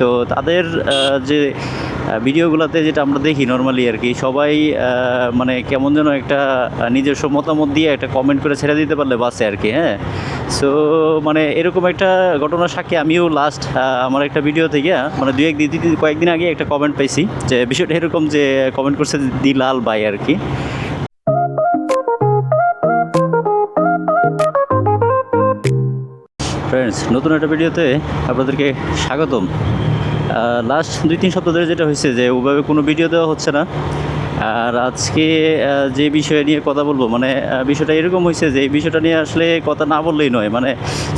তো তাদের যে ভিডিওগুলোতে যেটা আমরা দেখি নর্মালি আর কি, সবাই মানে কেমন যেন একটা নিজস্ব মতামত দিয়ে একটা কমেন্ট করে ছেড়ে দিতে পারলে বাসে আর কি হ্যাঁ? সো মানে এরকম একটা ঘটনার সাক্ষী আমিও লাস্ট আমার একটা ভিডিও থেকে মানে দু এক দিন কয়েকদিন আগে একটা কমেন্ট পাইছি যে বিষয়টা এরকম যে কমেন্ট করছে দি লাল ভাই আর কি। ফ্রেন্ডস নতুন একটা ভিডিওতে আপনাদেরকে স্বাগতম। লাস্ট দুই, তিন সপ্তাহ ধরে যেটা হয়েছে যে ওভাবে কোনো ভিডিও দেওয়া হচ্ছে না। আর আজকে যে বিষয় নিয়ে কথা বলব মানে বিষয়টা এরকম হয়েছে যে এই বিষয়টা নিয়ে আসলে কথা না বললেই নয়। মানে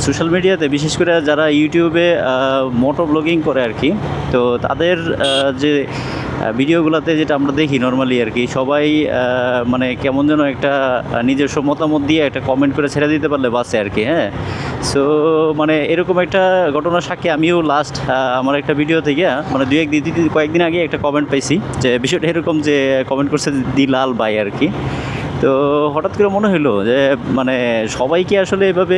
সোশ্যাল মিডিয়াতে বিশেষ করে যারা ইউটিউবে মোটো ব্লগিং করে আর কি, তো তাদের যে ভিডিওগুলোতে যেটা আমরা দেখি নর্মালি আর কি, সবাই মানে কেমন যেন একটা নিজস্ব মতামত দিয়ে একটা কমেন্ট করে ছেড়ে দিতে পারলে বাসে আর কি হ্যাঁ? সো মানে এরকম একটা ঘটনার সাক্ষী আমিও লাস্ট আমার একটা ভিডিও থেকে মানে দু এক দিন কয়েকদিন আগে একটা কমেন্ট পাইছি যে বিষয়টা এরকম যে কমেন্ট করছে দি লাল ভাই আর কি। তো হঠাৎ করে মনে হলো যে মানে সবাই কি আসলে এভাবে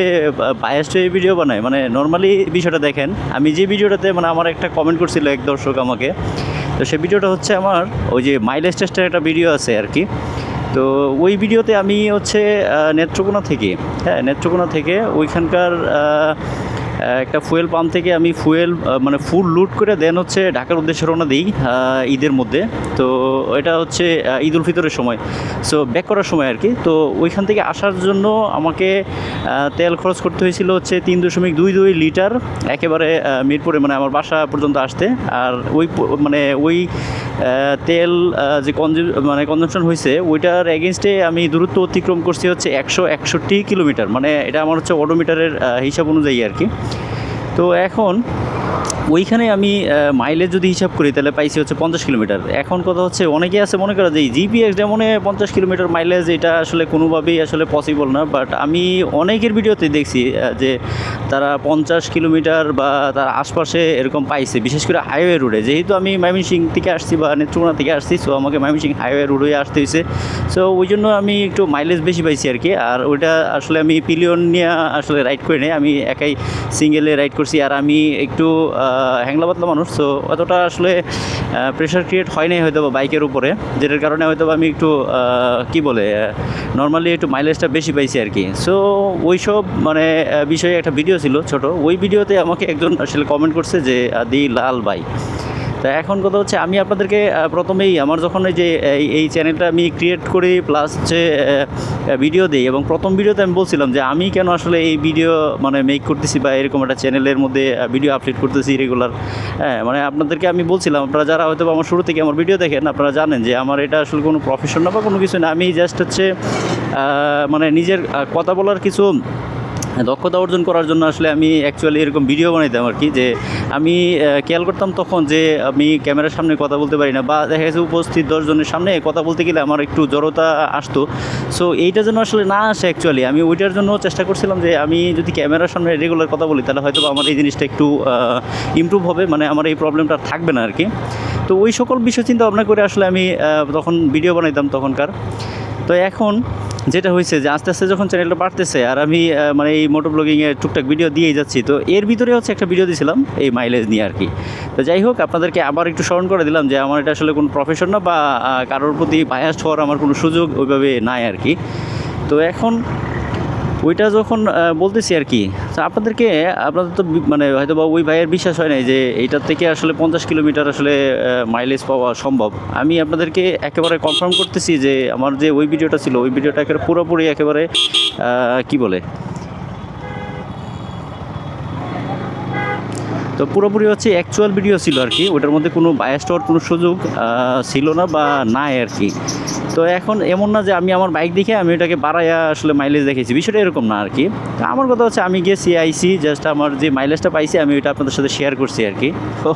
বায়াস্ট হয়ে ভিডিও বানায়? মানে নর্মালি বিষয়টা দেখেন, আমি যে ভিডিওটাতে মানে আমার একটা কমেন্ট করছিল এক দর্শক আমাকে তো সেই ভিডিওটা হচ্ছে আমার ওই যে মাইলেজ টেস্টের একটা ভিডিও আছে আর কি তো ওই ভিডিওতে আমি হচ্ছে নেত্রকোনা থেকে হ্যাঁ নেত্রকোনা থেকে ওইখানকার একটা ফুয়েল পাম্প থেকে আমি ফুয়েল মানে ফুল লুট করে দেন হচ্ছে ঢাকার উদ্দেশ্যে রওনা দিই ঈদের মধ্যে। তো এটা হচ্ছে ঈদ উল ফিতরের সময়। সো ব্যাক করার সময় আর কি। তো ওইখান থেকে আসার জন্য আমাকে তেল খরচ করতে হয়েছিল হচ্ছে তিন দশমিক দুই দুই লিটার, একেবারে মিরপুরে মানে আমার বাসা পর্যন্ত আসতে। আর ওই মানে ওই তেল যে কনজিউ মানে কনজামশন হয়েছে, ওইটার এগেনস্টে আমি দূরত্ব অতিক্রম করছি হচ্ছে একশো একষট্টি কিলোমিটার। মানে এটা আমার হচ্ছে অডোমিটারের হিসাব অনুযায়ী আর কি। তো এখন ওইখানে আমি মাইলেজ যদি হিসাব করি, তাহলে পাইছি হচ্ছে পঞ্চাশ কিলোমিটার। এখন কথা হচ্ছে, অনেকে আছে মনে করে যে জিপিএক্স যেমন পঞ্চাশ কিলোমিটার মাইলেজ এটা আসলে কোনোভাবেই আসলে পসিবল না। বাট আমি অনেকের ভিডিওতে দেখছি যে তারা পঞ্চাশ কিলোমিটার বা তার আশপাশে এরকম পাইছে, বিশেষ করে হাইওয়ে রোডে যেহেতু আমি ময়মনসিং থেকে আসছি বা নেত্রকোনা থেকে আসছি সো আমাকে ময়মনসিং হাইওয়ে রোডে আসতে হয়েছে সো ওই জন্য আমি একটু মাইলেজ বেশি পাইছি আর কি। আর ওইটা আসলে আমি পিলিয়ন নিয়ে আসলে রাইড করে নেই। আমি একাই সিঙ্গেলে রাইড করছি। আর আমি একটু হ্যাংলা পাতলা মানুষ তো অতটা আসলে প্রেশার ক্রিয়েট হয় নাই হয়তো বাইকের উপরে, যেটার কারণে হয়তো আমি একটু কি বলে নর্মালি একটু মাইলেজটা বেশি পাইছি আর কি সো ওইসব মানে বিষয়ে একটা ভিডিও ছিল ছোট, ওই ভিডিওতে আমাকে একজন আসলে কমেন্ট করছে যে দি লাল ভাই। তা এখন কথা হচ্ছে আমি আপনাদেরকে প্রথমেই আমার যখন এই যে, এই চ্যানেলটা আমি ক্রিয়েট করি প্লাস হচ্ছে ভিডিও দিই, এবং প্রথম ভিডিওতে আমি বলছিলাম যে আমি কেন আসলে এই ভিডিও মানে মেক করতেছি বা এরকম একটা চ্যানেলের মধ্যে ভিডিও আপলোড করতেছি রেগুলার হ্যাঁ মানে আপনাদেরকে আমি বলছিলাম, আপনারা যারা হয়তো আমার শুরু থেকে আমার ভিডিও দেখেন, আপনারা জানেন যে আমার এটা আসলে কোনো প্রফেশন না বা কোনো কিছু না। আমি জাস্ট হচ্ছে মানে নিজের কথা বলার কিছু দক্ষতা অর্জন করার জন্য আসলে আমি অ্যাকচুয়ালি এরকম ভিডিও বানাইতাম আর কি যে আমি খেয়াল করতাম তখন যে আমি ক্যামেরার সামনে কথা বলতে পারি না বা দেখা গেছে উপস্থিত দশজনের সামনে কথা বলতে গেলে আমার একটু জড়তা আসতো। সো এইটার জন্য আসলে না আসে অ্যাকচুয়ালি আমি ওইটার জন্য চেষ্টা করছিলাম যে আমি যদি ক্যামেরার সামনে রেগুলার কথা বলি, তাহলে হয়তো আমার এই জিনিসটা একটু ইমপ্রুভ হবে। মানে আমার এই প্রবলেমটা থাকবে না আর কি। তো ওই সকল বিষয় চিন্তা ভাবনা করে আসলে আমি তখন ভিডিও বানাইতাম তখনকার। তো এখন যেটা হয়েছে যে আস্তে আস্তে যখন চ্যানেলটা বাড়তেছে, আর আমি মানে এই মোটর ব্লগিংয়ে টুকটাক ভিডিও দিয়েই যাচ্ছি, তো এর ভিতরে হচ্ছে একটা ভিডিও দিয়েছিলাম এই মাইলেজ নিয়ে আর কি। তো যাই হোক, আপনাদেরকে আবার একটু স্মরণ করে দিলাম যে আমার এটা আসলে কোনো প্রফেশন না বা কারোর প্রতি বায়াস হওয়ার আমার কোনো সুযোগ ওইভাবে নাই আর কি। তো এখন ওইটা যখন বলতেছি আর কি আপনাদেরকে, আপনাদের তো মানে হয়তো বা ওই ভাইয়ের বিশ্বাস হয় নাই যে এইটার থেকে আসলে পঞ্চাশ কিলোমিটার আসলে মাইলেজ পাওয়া সম্ভব। আমি আপনাদেরকে একেবারে কনফার্ম করতেছি যে আমার যে ওই ভিডিওটা ছিল, ওই ভিডিওটা একেবারে পুরোপুরি একেবারে কি বলে? তো পুরোপুরি হচ্ছে অ্যাকচুয়াল ভিডিও ছিল আর কি ওটার মধ্যে কোনো বায়াস্ট হওয়ার কোনো সুযোগ ছিল না বা নাই আর কি। তো এখন এমন না যে আমি আমার বাইক দেখে আমি ওটাকে বাড়াইয়া আসলে মাইলেজ দেখেছি বিষয়টা এরকম না আর কি তো আমার কথা হচ্ছে আমি গেছি আইসি জাস্ট আমার যে মাইলেজটা পাইছি, আমি ওইটা আপনাদের সাথে শেয়ার করছি আর কি তো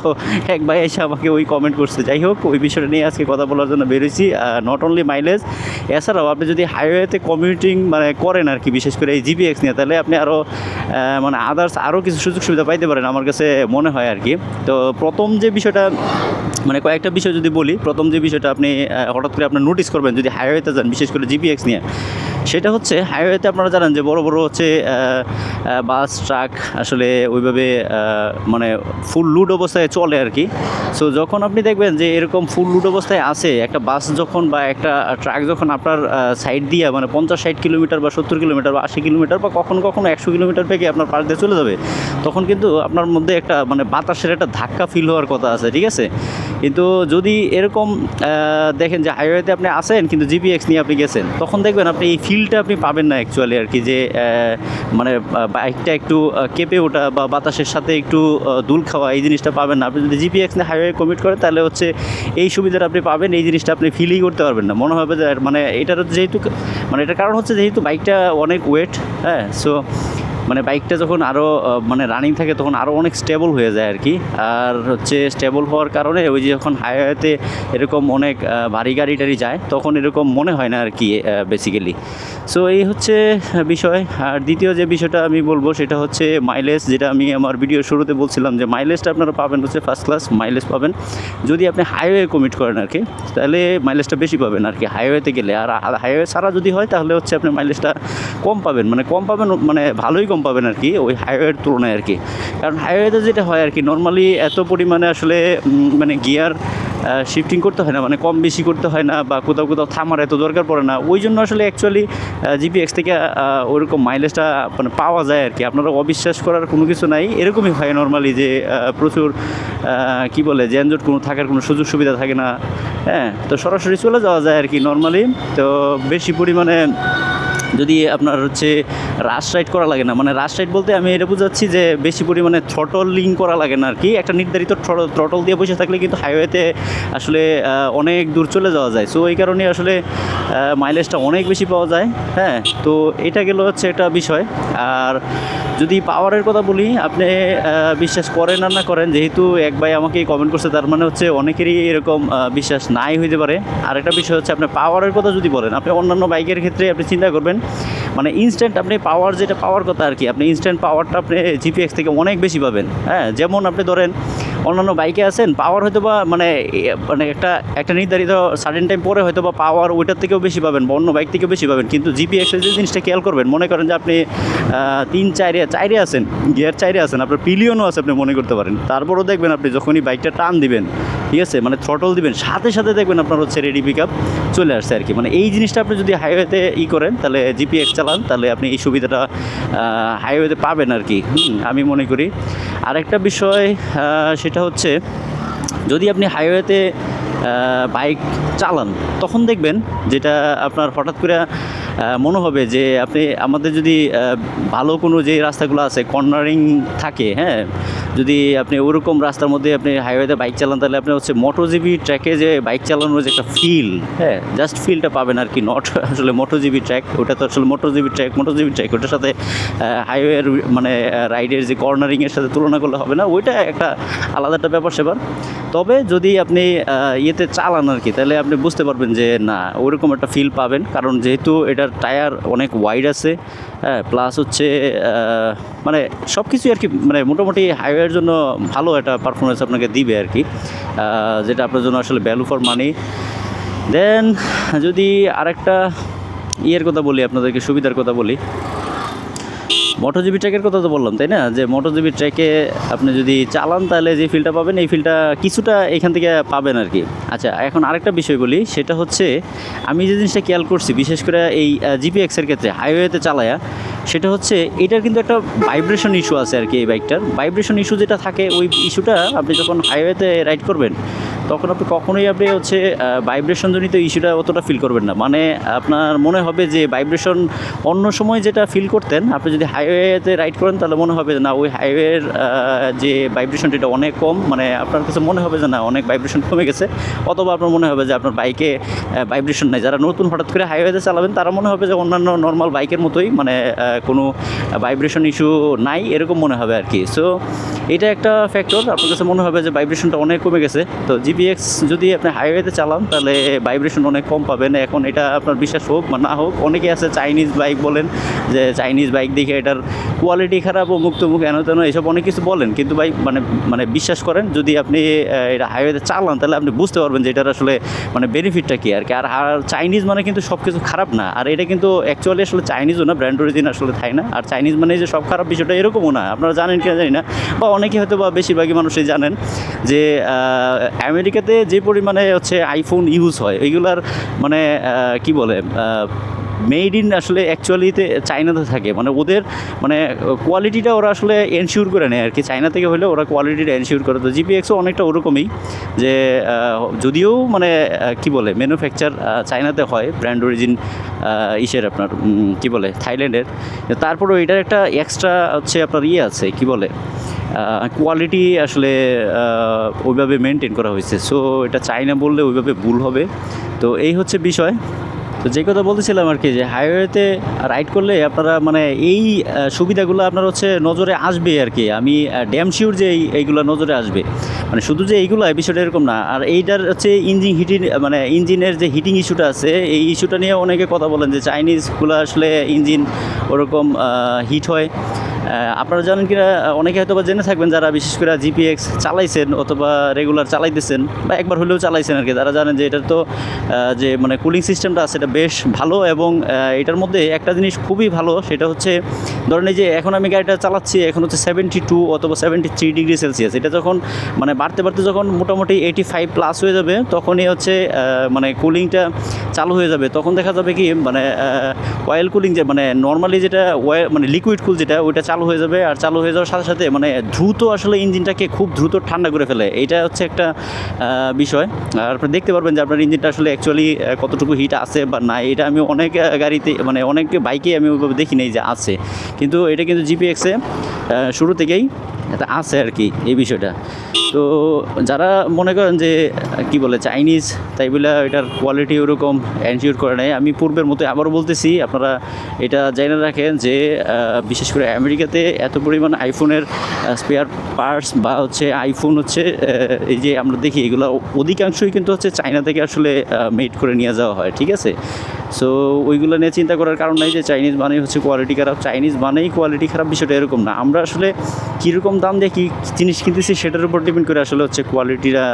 এক ভাই এসে আমাকে ওই কমেন্ট করছে। যাই হোক, ওই বিষয়টা নিয়ে আজকে কথা বলার জন্য বেরোছি নট অনলি মাইলেজ এছাড়াও আপনি যদি হাইওয়েতে কমিউটিং মানে করেন আর কি বিশেষ করে এই জিপিএক্স নিয়ে, তাহলে আপনি আরও মানে আদার্স আরও কিছু সুযোগ সুবিধা পাইতে পারেন আমার কাছে মনে হয় আর কি তো প্রথম যে বিষয়টা মানে কয়েকটা বিষয় যদি বলি, প্রথম যে বিষয়টা আপনি হঠাৎ করে আপনার নোটিস করবেন যদি হাইওয়েতে যান, বিশেষ করে জিপিএক্স নিয়ে, সেটা হচ্ছে হাইওয়েতে আপনারা জানেন যে বড় বড় হচ্ছে বাস, ট্রাক, আসলে ওইভাবে মানে ফুল লুড অবস্থায় চলে আর কি। সো যখন আপনি দেখবেন যে এরকম ফুল লুড অবস্থায় আছে, একটা বাস যখন বা একটা ট্রাক যখন আপনার সাইড দিয়ে মানে পঞ্চাশ, ষাট কিলোমিটার বা সত্তর কিলোমিটার বা আশি কিলোমিটার বা কখনো কখনো একশো কিলোমিটার থেকে আপনার পাশ দিয়ে চলে যাবে, তখন কিন্তু আপনার মধ্যে একটা মানে বাতাসের একটা ধাক্কা ফিল হওয়ার কথা আছে, ঠিক আছে? কিন্তু যদি এরকম দেখেন যে হাইওয়েতে আপনি আসেন কিন্তু জিপিএক্স নিয়ে আপনি গেছেন, তখন দেখবেন আপনি এই ফিলটা আপনি পাবেন না অ্যাকচুয়ালি আর কি যে মানে বাইকটা একটু কেঁপে ওঠা বা বাতাসের সাথে একটু দুল খাওয়া, এই জিনিসটা পাবেন না। আপনি যদি জিপিএক্স নিয়ে হাইওয়ে কমিট করেন, তাহলে হচ্ছে এই সুবিধাটা আপনি পাবেন, এই জিনিসটা আপনি ফিলই করতে পারবেন না। মনে হবে যে মানে এটার যেহেতু মানে এটার কারণ হচ্ছে যেহেতু বাইকটা অনেক ওয়েট হ্যাঁ সো মানে বাইকটা যখন আরও মানে রানিং থাকে তখন আরও অনেক স্টেবল হয়ে যায় আর কি। আর হচ্ছে স্টেবল হওয়ার কারণে ওই যে যখন হাইওয়েতে এরকম অনেক ভারী গাড়ি টাড়ি যায়, তখন এরকম মনে হয় না আর কি বেসিক্যালি সো এই হচ্ছে বিষয়। আর দ্বিতীয় যে বিষয়টা আমি বলব সেটা হচ্ছে মাইলেজ যেটা আমি আমার ভিডিও শুরুতে বলছিলাম যে মাইলেজটা আপনারা পাবেন হচ্ছে ফার্স্ট ক্লাস মাইলেজ পাবেন। যদি আপনি হাইওয়ে কমিট করেন আর কি, তাহলে মাইলেজটা বেশি পাবেন আর কি হাইওয়েতে গেলে। আর হাইওয়ে ছাড়া যদি হয়, তাহলে হচ্ছে আপনি মাইলেজটা কম পাবেন। মানে কম পাবেন মানে ভালোই কম পাবেন আর কি ওই হাইওয়ের তুলনায় আর কি। কারণ হাইওয়েতে যেটা হয় আর কি নর্মালি এত পরিমাণে আসলে মানে গিয়ার শিফটিং করতে হয় না মানে কম বেশি করতে হয় না বা কোথাও কোথাও থামার এত দরকার পড়ে না। ওই জন্য আসলে অ্যাকচুয়ালি জিপিএক্স থেকে আহ, ওরকম মাইলেজটা মানে পাওয়া যায় আর কি। আপনারা অবিশ্বাস করার কোনো কিছু নাই। এরকমই হয় নর্মালি যে প্রচুর কি বলে যানজট কোনো থাকার কোনো সুযোগ সুবিধা থাকে না। হ্যাঁ তো সরাসরি চলে যাওয়া যায় আর কি নর্মালি তো বেশি পরিমাণে যদি আপনার হচ্ছে রাশ রাইড করা লাগে না মানে রাশ রাইড বলতে আমি এটা বুঝাচ্ছি যে বেশি পরিমাণে থ্রটলিং করা লাগে না আর কি একটা নির্ধারিত থ্রটল দিয়ে বসে থাকলে কিন্তু হাইওয়েতে আসলে অনেক দূর চলে যাওয়া যায়। সো এই কারণে আসলে মাইলেজটা অনেক বেশি পাওয়া যায় হ্যাঁ? তো এটা গেল হচ্ছে একটা বিষয়। আর যদি পাওয়ারের কথা বলি, আপনি বিশ্বাস করেন আর না করেন, যেহেতু এক ভাই আমাকে কমেন্ট করছে, তার মানে হচ্ছে অনেকেরই এরকম বিশ্বাস নাই হইতে পারে। আর একটা বিষয় হচ্ছে, আপনি পাওয়ারের কথা যদি বলেন, আপনি অন্যান্য বাইকের ক্ষেত্রে আপনি চিন্তা করবেন মানে ইনস্ট্যান্ট আপনি পাওয়ার যেটা পাওয়ার কথা আর কি, আপনি ইনস্ট্যান্ট পাওয়ারটা আপনি জিপিএক্স থেকে অনেক বেশি পাবেন। হ্যাঁ যেমন আপনি ধরেন অন্যান্য বাইকে আছেন পাওয়ার হয়তো বা মানে মানে একটা একটা নির্ধারিত সার্টেন টাইম পরে হয়তো বা পাওয়ার ওইটার থেকেও বেশি পাবেন বা অন্য বাইক থেকেও বেশি পাবেন। কিন্তু জিপিএক্সের যে জিনিসটা খেয়াল করবেন, মনে করেন যে আপনি তিন চাইরে চাইরে আছেন, গিয়ার চাইরে আছেন, আপনার পিলিয়নও আছে আপনি মনে করতে পারেন। তারপরেও দেখবেন আপনি যখনই বাইকটা টান দিবেন, ঠিক আছে মানে থ্রটল দিবেন, সাথে সাথে দেখবেন আপনার হচ্ছে রেডি পিক আপ চলে আসছে আর কি। মানে এই জিনিসটা আপনি যদি হাইওয়েতে ই করেন, তাহলে জিপিএক্স চালান, তাহলে আপনি এই সুবিধাটা হাইওয়েতে পাবেন আর কি। আমি মনে করি। আরেকটা বিষয় সেটা হচ্ছে, যদি আপনি হাইওয়েতে বাইক চালান, তখন দেখবেন যেটা আপনার হঠাৎ করে মনে হবে যে আপনি আমাদের যদি ভালো কোনো যে রাস্তাগুলো আছে কর্নারিং থাকে হ্যাঁ যদি আপনি ওরকম রাস্তার মধ্যে আপনি হাইওয়েতে বাইক চালান, তাহলে আপনি হচ্ছে মোটোজিবি ট্র্যাকে যে বাইক চালানোর যে একটা ফিল হ্যাঁ জাস্ট ফিলটা পাবেন আর কি নট আসলে মোটোজিবি ট্র্যাক ওটা তো আসলে মোটোজিবি ট্র্যাক মোটোজিবি ট্র্যাক ওটার সাথে হাইওয়ের মানে রাইডের যে কর্নারিংয়ের সাথে তুলনা করলে হবে না, ওইটা একটা আলাদা একটা ব্যাপার সেবার। তবে যদি আপনি ইয়েতে চালান আর কি, তাহলে আপনি বুঝতে পারবেন যে না, ওরকম একটা ফিল পাবেন, কারণ যেহেতু এটার টায়ার অনেক ওয়াইড আছে হ্যাঁ প্লাস হচ্ছে মানে সব কিছুই আর কি মানে মোটামুটি হাইওয়ের জন্য ভালো একটা পারফরমেন্স আপনাকে দিবে আর কি। যেটা আপনার জন্য আসলে ভ্যালু ফর মানি দেন যদি আরেকটা ইয়ের কথা বলি, আপনাদেরকে সুবিধার কথা বলি। মোটোজিবি ট্র্যাকের কথা তো বললাম, তাই না? যে মোটোজিবি ট্র্যাকে আপনি যদি চালান, তাহলে যে ফিলটা পাবেন, এই ফিলটা কিছুটা এখান থেকে পাবেন আর কি। আচ্ছা এখন আরেকটা বিষয় বলি, সেটা হচ্ছে আমি যে জিনিসটা খেয়াল করছি, বিশেষ করে এই জিপিএক্সের ক্ষেত্রে হাইওয়েতে চালায়া, সেটা হচ্ছে এটার কিন্তু একটা ভাইব্রেশন ইস্যু আছে আর কি এই বাইকটার ভাইব্রেশন ইস্যু যেটা থাকে, ওই ইস্যুটা আপনি যখন হাইওয়েতে রাইড করবেন তখন আপনি কখনোই আপনি হচ্ছে ভাইব্রেশনজনিত ইস্যুটা অতটা ফিল করবেন না। মানে আপনার মনে হবে যে ভাইব্রেশন অন্য সময় যেটা ফিল করতেন, আপনি যদি হাইওয়েতে রাইড করেন, তাহলে মনে হবে না, ওই হাইওয়ের যে ভাইব্রেশনটা এটা অনেক কম। মানে আপনার কাছে মনে হবে যে না, অনেক ভাইব্রেশন কমে গেছে। অথবা আপনার মনে হবে যে আপনার বাইকে ভাইব্রেশন নাই। যারা নতুন হঠাৎ করে হাইওয়েতে চালাবেন, তারা মনে হবে যে অন্যান্য নর্মাল বাইকের মতোই মানে কোনো ভাইব্রেশন ইস্যু নাই, এরকম মনে হবে আর কি। সো এটা একটা ফ্যাক্টর আপনার কাছে মনে হবে যে ভাইব্রেশনটা অনেক কমে গেছে। তো জি জিপিএক্স যদি আপনি হাইওয়েতে চালান, তাহলে ভাইব্রেশন অনেক কম পাবেন। এখন এটা আপনার বিশ্বাস হোক বা না হোক অনেকে আছে চাইনিজ বাইক বলেন, যে চাইনিজ বাইক দেখে এটার কোয়ালিটি খারাপ ও মুক্ত মুখ এন তেন, এসব অনেক কিছু বলেন। কিন্তু ভাই মানে মানে বিশ্বাস করেন, যদি আপনি এটা হাইওয়েতে চালান, তাহলে আপনি বুঝতে পারবেন যে এটার আসলে মানে বেনিফিটটা কী আর কি। আর চাইনিজ মানে কিন্তু সব কিছু খারাপ না। আর এটা কিন্তু অ্যাকচুয়ালি আসলে চাইনিজও না ব্র্যান্ড অরিজিন আসলে থাই না? আর চাইনিজ মানে যে সব খারাপ বিষয়টা এরকমও না। আপনারা জানেন কিনা জানি না। বা অনেকে হয়তো বা বেশিরভাগই মানুষই জানেন যে আমেরিকাতে যে পরিমাণে হচ্ছে আইফোন ইউজ হয় এইগুলার মানে কি বলে মেড ইন আসলে অ্যাকচুয়ালিতে চায়নাতে থাকে। মানে ওদের মানে কোয়ালিটিটা ওরা আসলে এনশিওর করে নেয় আর কি চায়না থেকে হলে ওরা কোয়ালিটিটা এনশিওর করে। তো জিপিএক্সও অনেকটা ওরকমই যে যদিও মানে কি বলে ম্যানুফ্যাকচার চায়নাতে হয় ব্র্যান্ড অরিজিন ইসের আপনার কি বলে, থাইল্যান্ডের। তারপরেও এটার একটা এক্সট্রা হচ্ছে আপনার ইয়ে আছে, কি বলে কোয়ালিটি আসলে ওইভাবে মেনটেন করা হয়েছে। সো এটা চাইনা বললে ওইভাবে ভুল হবে। তো এই হচ্ছে বিষয়। তো যে কথা বলতেছিলাম আর কি, যে হাইওয়েতে রাইড করলে আপনারা মানে এই সুবিধাগুলো আপনার হচ্ছে নজরে আসবে আর কি। আমি ড্যাম শিওর যে এই- এইগুলো নজরে আসবে। মানে শুধু যে এইগুলো, এই বিষয়টা এরকম না। আর এইটার হচ্ছে ইঞ্জিন হিটিং মানে ইঞ্জিনের যে হিটিং ইস্যুটা আছে, এই ইস্যুটা নিয়ে অনেকে কথা বলেন যে চাইনিজগুলো আসলে ইঞ্জিন ওরকম হিট হয়। আপনারা জানেন কিনা অনেকে হয়তো বা জেনে থাকবেন যারা বিশেষ করে জিপিএক্স চালাইছেন অথবা রেগুলার চালাইতেছেন বা একবার হলেও চালাইছেন আর কি। তারা জানেন যে এটার তো যে মানে কুলিং সিস্টেমটা আছে বেশ ভালো এবং এটার মধ্যে একটা জিনিস খুবই ভালো, সেটা হচ্ছে ধরেন এই যে এখন আমি গাড়িটা চালাচ্ছি, এখন হচ্ছে সেভেন্টি টু অথবা সেভেন্টি থ্রি ডিগ্রি সেলসিয়াস এটা যখন মানে বাড়তে বাড়তে যখন মোটামুটি এইটি ফাইভ প্লাস হয়ে যাবে, তখনই হচ্ছে মানে কুলিংটা চালু হয়ে যাবে। তখন দেখা যাবে কি মানে অয়েল কুলিং যে মানে নর্মালি যেটা মানে লিকুইড কুল যেটা, ওইটা চালু হয়ে যাবে আর চালু হয়ে যাওয়ার সাথে সাথে মানে দ্রুত আসলে ইঞ্জিনটাকে খুব দ্রুত ঠান্ডা করে ফেলে। এটা হচ্ছে একটা বিষয়। আর আপনি দেখতে পারবেন যে আপনার ইঞ্জিনটা আসলে অ্যাকচুয়ালি কতটুকু হিট আছে বা না এটা আমি অনেক গাড়িতে মানে অনেক বাইকে আমি দেখি নাই যে আছে। কিন্তু এটা কিন্তু জিপিএক্সে শুরু থেকেই এটা আছে আর কি, এই বিষয়টা। তো যারা মনে করেন যে, কি বলে চাইনিজ তাই বলে এটার কোয়ালিটি ওরকম এনশিওর করে নেয়, আমি পূর্বের মতো আবারও বলতেছি, আপনারা এটা জেনে রাখেন যে বিশেষ করে আমেরিকাতে এত পরিমাণ আইফোনের স্পেয়ার পার্টস বা হচ্ছে আইফোন হচ্ছে এই যে আমরা দেখি, এগুলো অধিকাংশই কিন্তু হচ্ছে চায়না থেকে আসলে মেড করে নিয়ে যাওয়া হয়, ঠিক আছে? সো ওইগুলো নিয়ে চিন্তা করার কারণ নাই যে চাইনিজ মানেই হচ্ছে কোয়ালিটি খারাপ। চাইনিজ মানেই কোয়ালিটি খারাপ বিষয়টা এরকম না। আমরা আসলে কীরকম দাম দিয়ে কী জিনিস কিনতেছি সেটার উপর ডিপেন্ড করে আসলে হচ্ছে কোয়ালিটিটা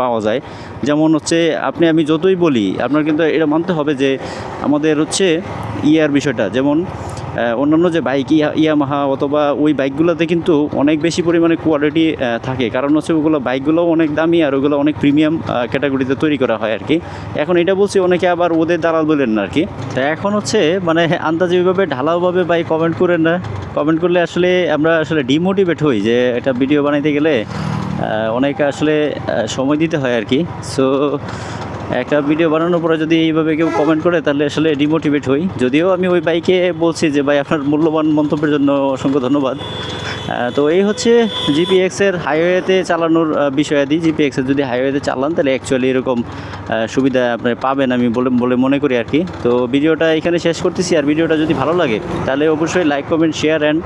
পাওয়া যায়। যেমন হচ্ছে আপনি, আমি যতই বলি, আপনার কিন্তু এটা মানতে হবে যে আমাদের হচ্ছে ইয়ার বিষয়টা। যেমন অন্যান্য যে বাইক, ইয়া, ইয়ামাহা অথবা ওই বাইকগুলোতে কিন্তু অনেক বেশি পরিমাণে কোয়ালিটি থাকে। কারণ হচ্ছে ওগুলো বাইকগুলো অনেক দামি আর ওগুলো অনেক প্রিমিয়াম ক্যাটাগরিতে তৈরি করা হয় আর কি এখন এটা বলছি, অনেকে আবার ওদের দালাল বলেন না আর কি তা এখন হচ্ছে মানে আন্দাজেভাবে, ঢালাওভাবে বাইক কমেন্ট করেন না। কমেন্ট করলে আসলে আমরা আসলে ডিমোটিভেট হই যে একটা ভিডিও বানাইতে গেলে অনেক আসলে সময় দিতে হয় আর কি সো একটা ভিডিও বানানোর পরে যদি এইভাবে কেউ কমেন্ট করে, তাহলে আসলে ডিমোটিভেট হই। যদিও আমি ওই বাইকে বলছি যে, ভাই, আপনার মূল্যবান মন্তব্যের জন্য অসংখ্য ধন্যবাদ। তো এই হচ্ছে জিপিএক্সের হাইওয়েতে চালানোর বিষয়াদি। জিপিএক্সের যদি হাইওয়েতে চালান, তাহলে অ্যাকচুয়ালি এরকম সুবিধা আপনি পাবেন আমি বলে বলে মনে করি আর কি। তো ভিডিওটা এখানে শেষ করতেছি। আর ভিডিওটা যদি ভালো লাগে, তাহলে অবশ্যই like comment share and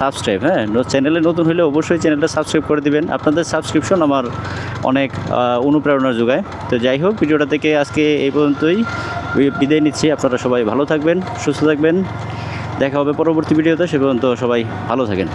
subscribe হ্যাঁ? চ্যানেলে নতুন হলে অবশ্যই চ্যানেলটা সাবস্ক্রাইব করে দিবেন। আপনাদের সাবস্ক্রিপশন আমার অনেক অনুপ্রেরণা যোগায়। তো যাই হোক ভিডিওটা থেকে আজকে এই পর্যন্তই। বিদায় নিচ্ছি, আপনারা সবাই ভালো থাকবেন, সুস্থ থাকবেন। দেখা হবে পরবর্তী ভিডিওতে, সে পর্যন্ত সবাই ভালো থাকেন।